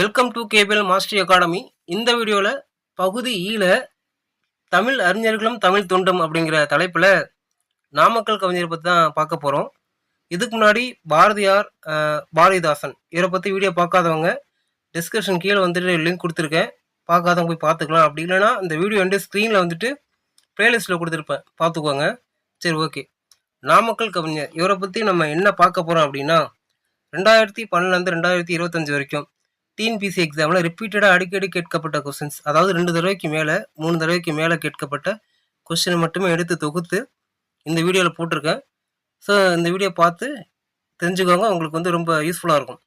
Welcome to KPL master academy இந்த வீடியோவில் பகுதி ஈல தமிழ் அறிஞர்களும் தமிழ் தொண்டும் அப்படிங்கிற தலைப்பில் நாமக்கல் கவிஞரை பற்றி தான் பார்க்க போகிறோம் இதுக்கு முன்னாடி பாரதியார் பாரதிதாசன் இவரை பற்றி வீடியோ பார்க்காதவங்க டிஸ்கிரிப்ஷன் கீழே வந்துட்டு லிங்க் கொடுத்துருக்கேன். பார்க்காதவங்க போய் பார்த்துக்கலாம். அப்படி இல்லைன்னா இந்த வீடியோ வந்து ஸ்க்ரீனில் வந்துட்டு ப்ளேலிஸ்ட்டில் கொடுத்துருப்பேன். பார்த்துக்கோங்க. சரி ஓகே நாமக்கல் கவிஞர் இவரை பற்றி நம்ம என்ன பார்க்க போகிறோம் அப்படின்னா ரெண்டாயிரத்தி பன்னெண்டுலேருந்து ரெண்டாயிரத்தி இருபத்தஞ்சி வரைக்கும் டிஎன்பிசி எக்ஸாமில் ரிப்பீட்டடாக அடிக்கடி கேட்கப்பட்ட கொஸ்டின்ஸ் அதாவது ரெண்டு தடவைக்கு மேலே மூணு தடவைக்கு மேலே கேட்கப்பட்ட கொஸ்டினை மட்டுமே எடுத்து தொகுத்து இந்த வீடியோவில் போட்டிருக்கேன். ஸோ இந்த வீடியோ பார்த்து தெரிஞ்சுக்கோங்க உங்களுக்கு வந்து ரொம்ப யூஸ்ஃபுல்லாக இருக்கும்.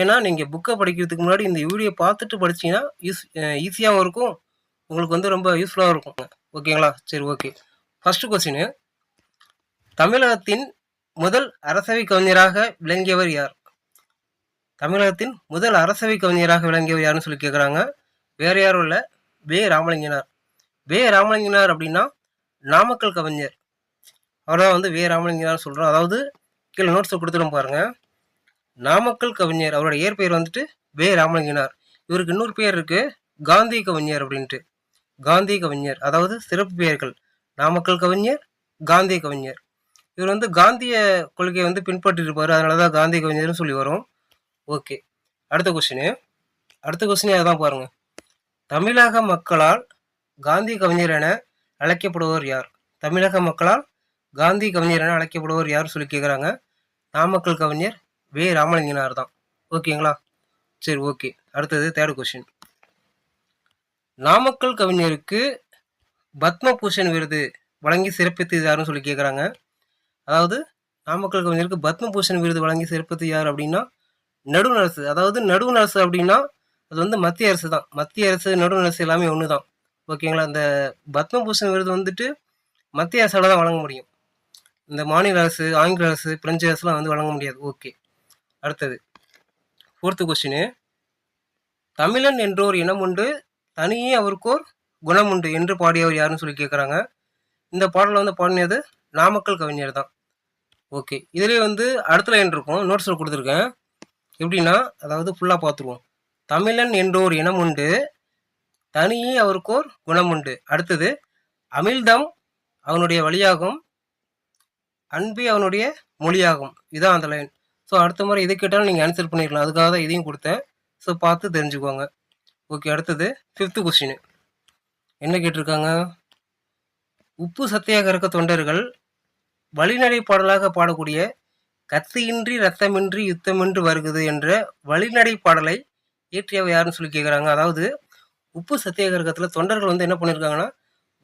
ஏன்னா நீங்கள் புக்கை படிக்கிறதுக்கு முன்னாடி இந்த வீடியோ பார்த்துட்டு படிச்சீங்கன்னா யூஸ் ஈஸியாகவும் இருக்கும். உங்களுக்கு வந்து ரொம்ப யூஸ்ஃபுல்லாகவும் இருக்கும். ஓகேங்களா சரி ஓகே ஃபஸ்ட்டு கொஸ்டின் தமிழகத்தின் முதல் அரசவை கவிஞராக விளங்கியவர் யார்? தமிழகத்தின் முதல் அரசவை கவிஞராக விளங்கியவர் யாருன்னு சொல்லி கேட்குறாங்க வேறு யாரும் இல்லை. வே. ராமலிங்கனார். வே. ராமலிங்கனார் அப்படின்னா நாமக்கல் கவிஞர். அவர் தான் வந்து வே. ராமலிங்கனார் சொல்கிறோம் அதாவது கீழே நோட்ஸை கொடுத்துடும் பாருங்க. நாமக்கல் கவிஞர். அவரோட இயற்பெயர் வந்துட்டு வே. ராமலிங்கனார். இவருக்கு இன்னொரு பேர் இருக்கு. காந்தி கவிஞர் அப்படின்ட்டு. காந்தி கவிஞர். அதாவது சிறப்பு பெயர்கள். நாமக்கல் கவிஞர் காந்தி கவிஞர். இவர் வந்து காந்திய கொள்கையை வந்து பின்பற்றிருப்பார். அதனால தான் காந்தி கவிஞர்னு சொல்லி வரும். ஓகே அடுத்த கொஸ்டின் அடுத்த கொஸ்டினே அதான் பாருங்க. தமிழக மக்களால் காந்தி கவிஞர் என அழைக்கப்படுபவர் யார்? தமிழக மக்களால் காந்தி கவிஞர் என அழைக்கப்படுபவர் யார் சொல்லி கேட்குறாங்க நாமக்கல் கவிஞர் வே. ராமலிங்கனார் தான். ஓகேங்களா சரி ஓகே அடுத்தது தேர்ட் கொஸ்டின் நாமக்கல் கவிஞருக்கு பத்மபூஷன் விருது வழங்கி சிறப்பித்து யாருன்னு சொல்லி கேட்குறாங்க அதாவது நாமக்கல் கவிஞருக்கு பத்மபூஷன் விருது வழங்கி சிறப்பித்து யார் அப்படின்னா நடுவண் அரசு அதாவது நடுவண் அரசு அப்படின்னா அது வந்து மத்திய அரசு தான். மத்திய அரசு நடுவண் அரசு எல்லாமே ஒன்று தான் ஓகேங்களா? இந்த பத்மபூஷன் விருது வந்துட்டு மத்திய அரசால் தான் வழங்க முடியும். இந்த மாநில அரசு ஆங்கில அரசு பிரெஞ்சு அரசுலாம் வந்து வழங்க முடியாது. ஓகே. அடுத்தது ஃபோர்த்து கொஸ்டின் தமிழன் என்றோர் இனம் உண்டு தனியே அவருக்கோர் குணம் உண்டு என்று பாடியவர் யாருன்னு சொல்லி கேட்குறாங்க இந்த பாடலை வந்து பாடினது நாமக்கல் கவிஞர் தான். ஓகே. இதுலேயே வந்து அடுத்த லைன் இருக்கும். நோட்ஸில் கொடுத்துருக்கேன். எப்படின்னா அதாவது ஃபுல்லாக பார்த்துருவோம். தமிழன் என்றோர் இனம் உண்டு தனியே அவருக்கோர் குணம் உண்டு. அடுத்தது அமிழ்தம் அவனுடைய வழியாகும் அன்பே அவனுடைய மொழியாகும். இதான் அந்த லைன் ஸோ அடுத்த முறை எது கேட்டாலும் நீங்கள் ஆன்சர் பண்ணிடலாம். அதுக்காக தான் இதையும் கொடுத்தேன். ஸோ பார்த்து தெரிஞ்சுக்கோங்க. ஓகே அடுத்தது ஃபிஃப்த்து கொஸ்டின் என்ன கேட்டிருக்காங்க? உப்பு சத்தியாகிரக தொண்டர்கள் வழிநடை பாடலாக பாடக்கூடிய கத்தியின்றி ரத்தமின்றி யுத்தமின்றி வருகுது என்ற வழிநடை பாடலை இயற்றியவர் யாருன்னு சொல்லி கேட்குறாங்க அதாவது உப்பு சத்தியாகிரகத்தில் தொண்டர்கள் வந்து என்ன பண்ணியிருக்காங்கன்னா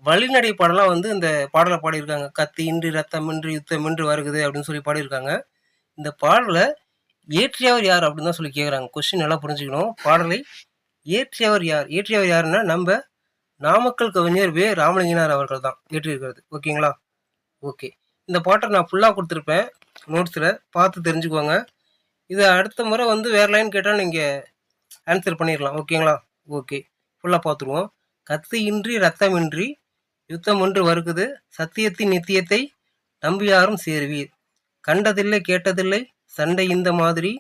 வழிநடை பாடலாம் வந்து இந்த பாடலை பாடியிருக்காங்க. கத்தியின்றி ரத்தமின்றி யுத்தமின்றி வருகுது அப்படின்னு சொல்லி பாடியிருக்காங்க. இந்த பாடலை இயற்றியவர் யார் அப்படின்னு தான் சொல்லி கேட்குறாங்க கொஸ்டின் நல்லா புரிஞ்சுக்கணும். பாடலை இயற்றியவர் யார்? இயற்றியவர் யாருன்னா நம்ம நாமக்கல் கவிஞர் வே. ராமலிங்கனார் அவர்கள் தான் இயற்றியிருக்கிறது. ஓகேங்களா? ஓகே. இந்த பாட்டை நான் ஃபுல்லாக கொடுத்துருப்பேன். நோட்ஸில் பார்த்து தெரிஞ்சுக்கோங்க இது அடுத்த முறை வந்து வேறு லைன் கேட்டால் நீங்கள் ஆன்சர் பண்ணிடலாம் ஓகேங்களா ஓகே ஃபுல்லாக பார்த்துருவோம். கத்தியின்றி ரத்தமின்றி யுத்தம் ஒன்று வருகுது. சத்தியத்தின் நித்தியத்தை நம்பியாரும் சேர்வீர். கண்டதில்லை கேட்டதில்லை சண்டை இந்த மாதிரி.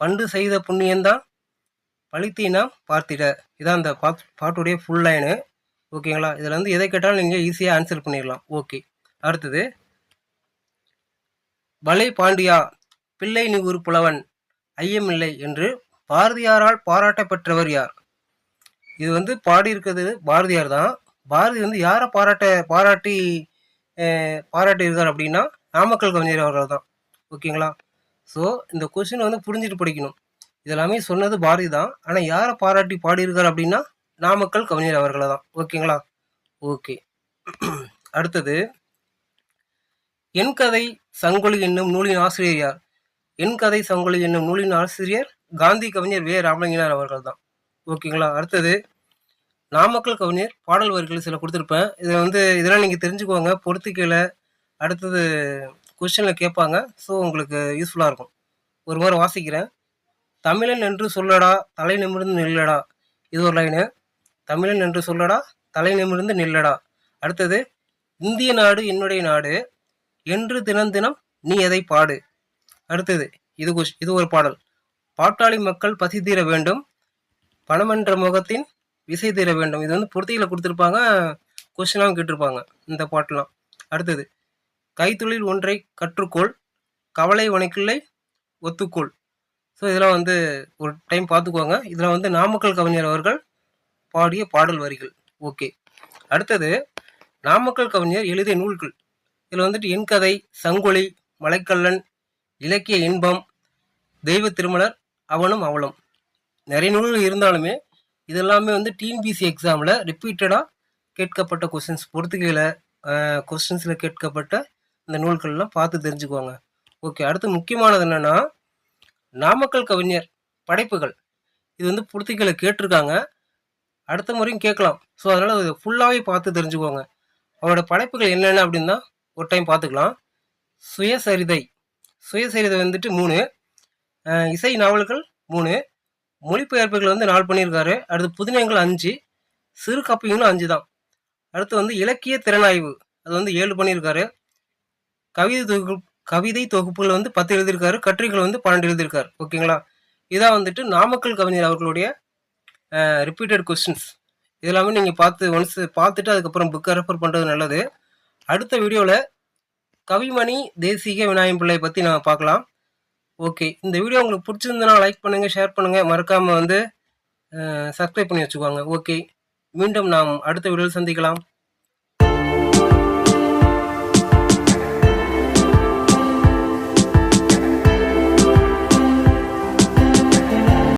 பண்டு செய்த புண்ணியந்தான் பழித்தீனாம் பார்த்திட. இதான் அந்த பாட் பாட்டுடைய ஃபுல் லைனு ஓகேங்களா இதில் வந்து எதை கேட்டாலும் நீங்கள் ஈஸியாக ஆன்சர் பண்ணிடலாம் ஓகே அடுத்தது பலே பாண்டியா பிள்ளை நிகூர் புலவன் ஐயமில்லை என்று பாரதியாரால் பாராட்ட பெற்றவர் யார்? இது வந்து பாடியிருக்கிறது பாரதியார் தான். பாரதி வந்து யாரை பாராட்ட பாராட்டி அஹ், பாராட்டியிருக்கார் அப்படின்னா நாமக்கல் கவிஞர் அவர்கள் தான். ஓகேங்களா? ஸோ இந்த கொஸ்டின் வந்து புரிஞ்சுட்டு படிக்கணும். இதெல்லாமே சொன்னது பாரதி தான். ஆனால் யாரை பாராட்டி பாடியிருக்கார் அப்படின்னா நாமக்கல் கவிஞர் அவர்களை தான். ஓகேங்களா? ஓகே. அடுத்தது என் கதை சங்கொலி என்னும் நூலின் ஆசிரியர் யார்? என் கதை சங்கொலி என்னும் நூலின் ஆசிரியர் காந்தி கவிஞர் வே. ராமலிங்கனார் அவர்கள் தான். ஓகேங்களா அடுத்தது நாமக்கல் கவிஞர் பாடல் வரிகள் சில கொடுத்துருப்பேன். இதை வந்து இதெல்லாம் நீங்கள் தெரிஞ்சுக்கோங்க. பொறுத்துக்கையில் அடுத்தது கொஸ்டினில் கேட்பாங்க. ஸோ உங்களுக்கு யூஸ்ஃபுல்லாக இருக்கும். ஒரு முறை வாசிக்கிறேன். தமிழன் என்று சொல்லடா தலை நிமிர்ந்து நில்லடா. இது ஒரு லைனு தமிழன் என்று சொல்லடா தலை நிமிர்ந்து நில்லடா. அடுத்தது இந்திய நாடு என்னுடைய நாடு என்று தினம் தினம் நீ எதை பாடு. அடுத்தது இது இது ஒரு பாடல். பாட்டாளி மக்கள் பசி தீர வேண்டும். பணமென்ற முகத்தின் விசை தீர வேண்டும். இது வந்து பொருத்தியில் கொடுத்துருப்பாங்க கொஸ்டினாகவும் கேட்டிருப்பாங்க இந்த பாட்டெலாம் அடுத்தது கைத்தொழில் ஒன்றை கற்றுக்கோள் கவலை உனக்கில்லை ஒத்துக்கோள். ஸோ இதெல்லாம் வந்து ஒரு டைம் பார்த்துக்கோங்க. இதில் வந்து நாமக்கல் கவிஞர் அவர்கள் பாடிய பாடல் வரிகள். ஓகே அடுத்தது நாமக்கல் கவிஞர் எழுதிய நூல்கள். இதில் வந்துட்டு என்கதை சங்கொலி மலைக்கல்லன் இலக்கிய இன்பம் தெய்வ திருமலர் அவனும் அவளும். நிறைய நூல்கள் இருந்தாலுமே இதெல்லாமே வந்து டிஎன்பிசி எக்ஸாமில் ரிப்பீட்டடாக கேட்கப்பட்ட கொஸ்டின்ஸ் பொறுத்துக்கையில் கொஸ்டின்ஸில் கேட்கப்பட்ட இந்த நூல்கள்லாம் பார்த்து தெரிஞ்சுக்குவாங்க. ஓகே அடுத்து முக்கியமானது என்னென்னா நாமக்கல் கவிஞர் படைப்புகள். இது வந்து பொறுத்துக்கையில் கேட்டிருக்காங்க. அடுத்த முறையும் கேட்கலாம். ஸோ அதனால் அதை ஃபுல்லாகவே பார்த்து தெரிஞ்சுக்குவாங்க. அவரோட படைப்புகள் என்னென்ன அப்படின்னா ஒரு டைம் பார்த்துக்கலாம். சுயசரிதை. சுயசரிதை வந்துட்டு மூணு. இசை நாவல்கள் மூணு. மொழிபெயர்ப்புகள் வந்து நாலு பண்ணியிருக்காரு. அடுத்து புதினங்கள் அஞ்சு. சிறு காப்பியங்களும் அஞ்சு தான். அடுத்து வந்து இலக்கிய திறனாய்வு. அது வந்து ஏழு பண்ணியிருக்காரு. கவிதை தொகுப்பு கவிதை தொகுப்புகள் வந்து பத்து எழுதியிருக்காரு. கட்டுரைகள் வந்து பன்னெண்டு எழுதியிருக்காரு. ஓகேங்களா? இதான் வந்துட்டு நாமக்கல் கவிஞர் அவர்களுடைய ரிப்பீட்டட் கொஸ்டின்ஸ் இதெல்லாமே நீங்கள் பார்த்து ஒன்ஸ் பார்த்துட்டு அதுக்கப்புறம் புக்கை ரெஃபர் பண்ணுறது நல்லது. அடுத்த வீடியோவில் கவிமணி தேசிக விநாயகம் பிள்ளை பற்றி நம்ம பார்க்கலாம். ஓகே இந்த வீடியோ உங்களுக்கு பிடிச்சிருந்தனா லைக் பண்ணுங்கள் ஷேர் பண்ணுங்கள் மறக்காமல் வந்து சப்ஸ்கிரைப் பண்ணி வச்சுக்கோங்க. ஓகே மீண்டும் நாம் அடுத்த வீடியோவில் சந்திக்கலாம்.